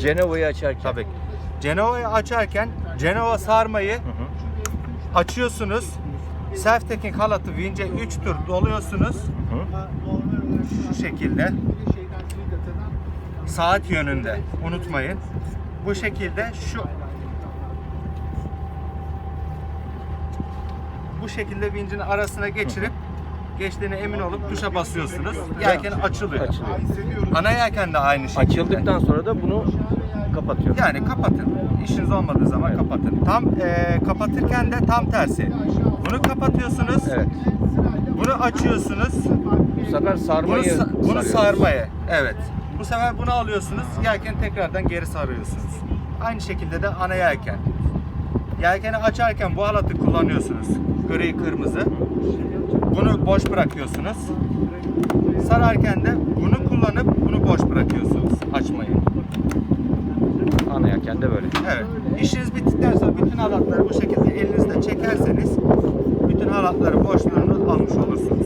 Cenova'yı açarken. Tabii. Cenova'yı açarken Cenova sarmayı Hı hı. açıyorsunuz. Self-taking halatı vince 3 tur doluyorsunuz. Hı. Şu şekilde. Saat yönünde. Unutmayın. Bu şekilde şu bu şekilde vincin arasına geçirip geçtiğine emin olup tuşa basıyorsunuz. Yelken açılıyor. Açılıyor. Ana yelken de aynı şekilde. Açıldıktan sonra da bunu kapatıyor. Yani kapatın. İşiniz olmadığı zaman kapatın. Tam eee, kapatırken de tam tersi. Bunu kapatıyorsunuz. Evet. Bunu açıyorsunuz. Bu sefer Bunu, sarmayı sa- bunu sarıyoruz. sarmaya. Evet. Bu sefer bunu alıyorsunuz. Yelken tekrardan geri sarıyorsunuz. Aynı şekilde de ana yelken. Yelkeni açarken bu halatı kullanıyorsunuz. Gri kırmızı. Bunu boş bırakıyorsunuz. Sararken de bunu kullanıp bunu boş bırakıyorsunuz açmayı. Ana yelken de böyle. Evet. İşiniz bittikten sonra bütün halatları bu şekilde elinizle çekerseniz bütün halatların boşluğunu almış olursunuz.